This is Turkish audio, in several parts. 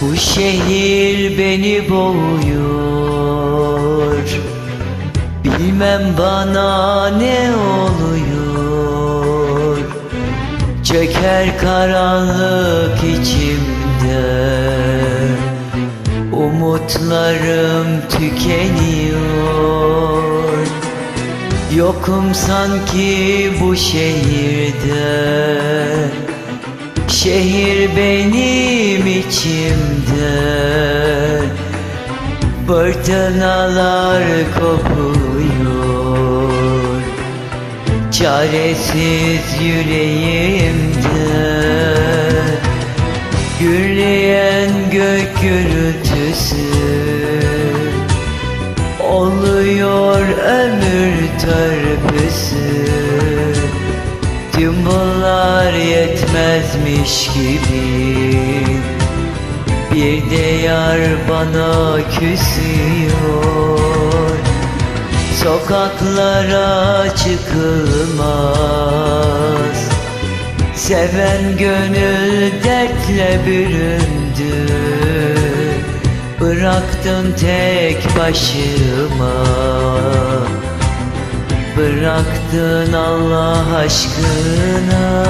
Bu şehir beni boğuyor. Bilmem bana ne oluyor. Çöker karanlık içimde. Umutlarım tükeniyor. Yokum sanki bu şehirde Şehir benim içimde Fırtınalar kopuyor. Çaresiz yüreğimde Gürleyen gök gürültüsü Oluyor ömür törpüsü Tüm bunlar yetmezmiş gibi. Bir de yar bana küsüyor. Sokaklara çıkılmaz. Seven gönül dertle büründü. Bıraktın tek başıma Bıraktın Allah aşkına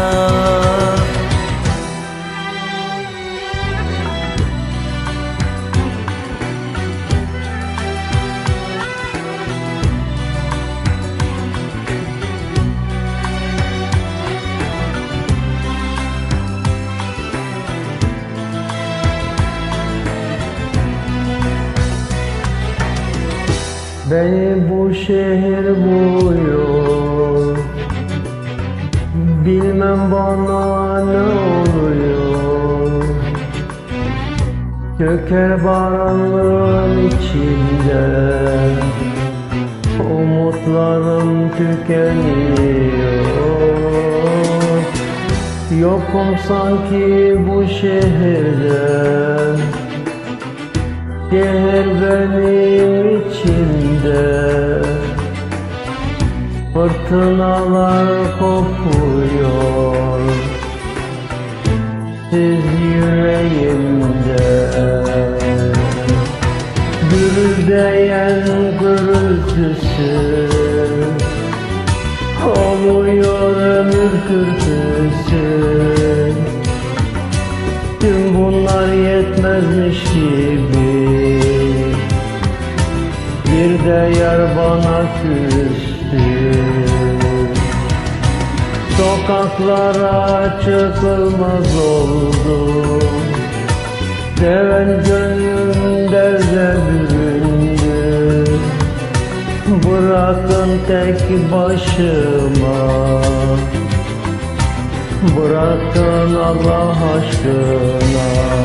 Beni bu şehir boğuyor Bilmem bana ne oluyor. Çöker baranlığın içinde. Umutlarım tükeniyor. Yokum sanki bu şehirde Şehir benim içimde. Fırtınalar kopuyor. Siz yüreğimde. Gürüldeyen gürültüsü Oluyor ömür kürtüsü. Tüm bunlar yetmezmiş gibi Bir de yar bana küstü. Sokaklara çıkılmaz oldu. Seven gönlüm derde büründü Bırakın tek başıma. Bırakın Allah aşkına